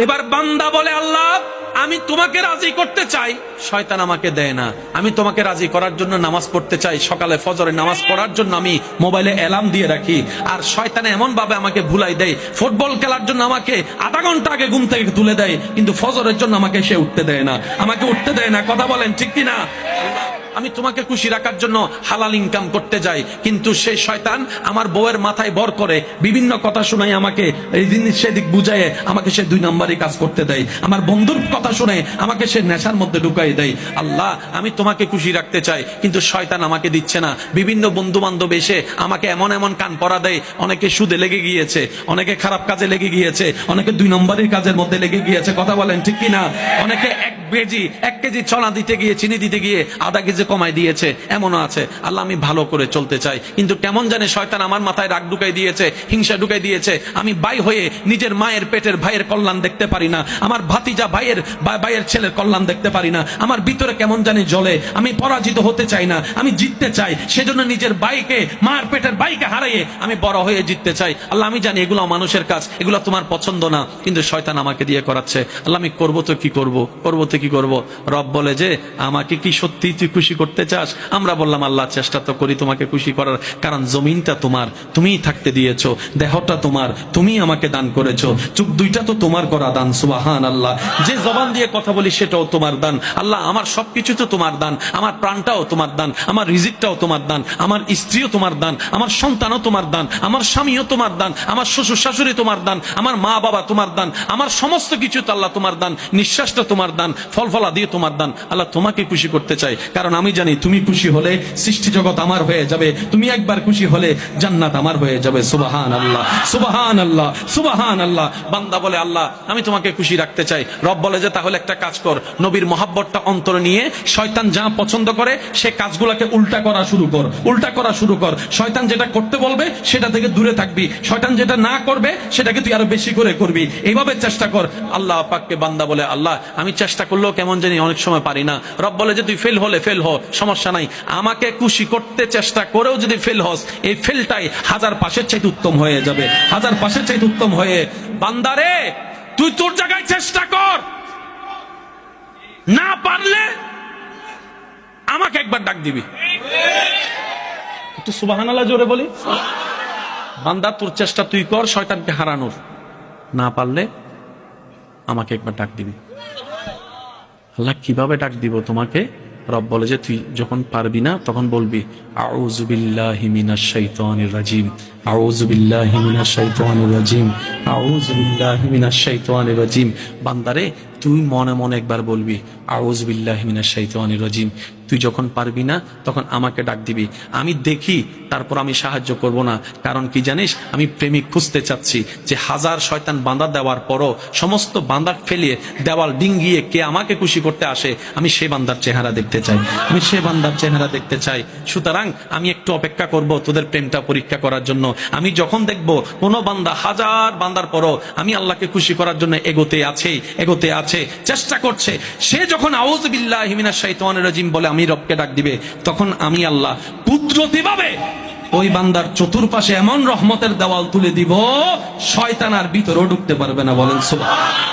এবার বান্দা বলে, আল্লাহ, আমি তোমাকে রাজি করতে চাই। শয়তান আমাকে দেয় না। আমি তোমাকে রাজি করার জন্য নামাজ পড়তে চাই। সকালে ফজরে নামাজ পড়ার জন্য আমি মোবাইলে অ্যালার্ম দিয়ে রাখি। আর শয়তান এমন ভাবে আমাকে ভুলাই দেয়। ফুটবল খেলার জন্য আমাকে আধা ঘণ্টা আগে ঘুম থেকে তুলে দেয়। কিন্তু ফজরের জন্য আমাকে সে উঠতে দেয় না। আমাকে উঠতে দেয় না। কথা বলেন ঠিক কিনা? আমি তোমাকে খুশি রাখার জন্য হালাল ইনকাম করতে যাই। কিন্তু সেই শয়তান আমার বউয়ের মাথায় বর করে, বিভিন্ন কথা শোনাই আমাকে, এই দিন সেদিক বুঝায় আমাকে সে দুই নম্বরই কাজ করতে দেয়। আমার বন্ধুর কথা শুনে আমাকে সে নেশার মধ্যে ঢুকাই দেয়। আল্লাহ, আমি তোমাকে খুশি রাখতে চাই, কিন্তু শয়তান আমাকে দিচ্ছে না। বিভিন্ন বন্ধু বান্ধব এসে আমাকে এমন এমন কান পরা দেয়, অনেকে সুদে লেগে গিয়েছে, অনেকে খারাপ কাজে লেগে গিয়েছে, অনেকে দুই নম্বরের কাজের মধ্যে লেগে গিয়েছে। কথা বলেন ঠিক কিনা? অনেকে এক কেজি এক কেজি চনা দিতে গিয়ে, চিনি দিতে গিয়ে আধা কেজি কমাই দিয়েছে, এমনও আছে। আল্লাহ, আমি ভালো করে চলতে চাই। কিন্তু কেমন জানে শয়তান আমার মাথায় রাগ ঢুকাই দিয়েছে, হিংসা ঢুকাই দিয়েছে। আমি বাই হয়ে নিজের মায়ের পেটের ভাইয়ের কল্যাণ দেখতে পারি না। আমার ভাতিজা ভাইয়ের ভাইয়ের ছেলের কল্যাণ দেখতে পারি না। আমার ভিতরে কেমন জানি জ্বলে। আমি পরাজিত হতে চাই না। আমি জিততে চাই। সেজন্য নিজের বাইকে মায়ের পেটের বাইকে হারাইয়ে আমি বড় হয়ে জিততে চাই। আল্লাহ, আমি জানি এগুলো মানুষের কাজ। এগুলো তোমার পছন্দ না। কিন্তু শয়তান আমাকে দিয়ে করাচ্ছে। আল্লাহ, আমি করব তো কি করব? করব তো কি করব? রব বলে যে, আমাকে কি সত্যি তুই খুশি করতে চাস আমরা বললাম আল্লাহ চেষ্টা তো করি তোমাকে খুশি করার কারণ জমিনটা তোমার তুমিই থাকতে দিয়েছ দেহটা তোমার তুমি আমাকে দান করেছ চুপ দুইটা তো তোমার করা দান সুবাহান আল্লাহ যে জবান দিয়ে কথা বলি সেটাও তোমার দান আল্লাহ আমার সবকিছু তো তোমার দান আমার প্রাণটাও তোমার দান আমার রিজিকটাও তোমার দান আমার স্ত্রীও তোমার দান আমার সন্তানও তোমার দান আমার স্বামীও তোমার দান আমার শ্বশুর শাশুড়ি তোমার দান আমার মা বাবা তোমার দান আমার সমস্ত কিছু তো আল্লাহ তোমার দান নিঃশ্বাসটা তোমার দান ফল ফলা দিয়ে তোমার দান আল্লাহ তোমাকে খুশি করতে চাই কারণ আমি জানি তুমি খুশি হলে সৃষ্টি জগৎ আমার হয়ে যাবে। তুমি একবার খুশি হলে জান্নাত আমার হয়ে যাবে। সুবাহান আল্লাহ সুবাহান আল্লাহ সুবাহান আল্লাহ বান্দা বলে, আল্লাহ, আমি তোমাকে খুশি রাখতে চাই। রব বলে যে, তাহলে একটা কাজ কর। নবীর মহাব্বতটা অন্তরে নিয়ে শয়তান যা পছন্দ করে, সে কাজগুলোকে উল্টা করা শুরু কর। উল্টা করা শুরু কর। শয়তান যেটা করতে বলবে, সেটা থেকে দূরে থাকবি। শয়তান যেটা না করবে, সেটাকে তুই আরও বেশি করে করবি। এইভাবে চেষ্টা কর। আল্লাহ পাককে বান্দা বলে, আল্লাহ, আমি চেষ্টা করলেও কেমন জানি অনেক সময় পারি না। রব বলে যে, তুই ফেল হলে ফেল হ। সমস্যা নাই। আমাকে খুশি করতে চেষ্টা করেও যদি ফেল হস, এই ফেলটাই হাজার পাশের চাইতে উত্তম হয়ে যাবে। হাজার পাশের চাইতে উত্তম হয়ে, বান্দারে, তুই তোর জায়গায় চেষ্টা কর। না পারলে আমাকে একবার ডাক দিবি। একটু সুবাহান জোরে বলি। বান্দা, তোর চেষ্টা তুই কর, শয়তানকে হারানোর। না পারলে আমাকে একবার ডাক দিবি। আল্লাহ কীভাবে ডাক দিব তোমাকে? রব বলে যে, তুই যখন পারবি না, তখন বলবি বান্দারে, তুই মনে মনে একবার বলবি, আউযু বিল্লাহি মিনাশ শাইতানির রাজিম। তুই যখন পারবি না, তখন আমাকে ডাক দিবি। আমি দেখি, তারপর আমি সাহায্য করব না। কারণ কি জানিস, আমি প্রেমিক খুঁজতে চাচ্ছি যে হাজার শয়তান বাঁধা দেওয়ার পরও সমস্ত বাঁধা ফেলিয়ে দেওয়াল ডিঙ্গিয়ে কে আমাকে খুশি করতে আসে, আমি সে বান্দার চেহারা দেখতে চাই। আমি সে বান্দার চেহারা দেখতে চাই। সুতরাং আমি একটু অপেক্ষা করব তোদের প্রেমটা পরীক্ষা করার জন্য। আমি যখন দেখব কোন বান্দা, হাজার বান্দার পরও আমি আল্লাহকে খুশি করার জন্য এগোতে আছে এগোতে আছে, চেষ্টা করছে, সে যখন আউজ বিল্লাহ হিমিনা শাইতানির রাজিম বলে আমি রবকে ডাক দিবে, তখন আমি আল্লাহ পুত্র দিবাবে ওই বান্দার চতুর্পাশে এমন রহমতের দেওয়াল তুলে দিব, শয়তান আর ভিতরেও ঢুকতে পারবে না, বলেন সুবহান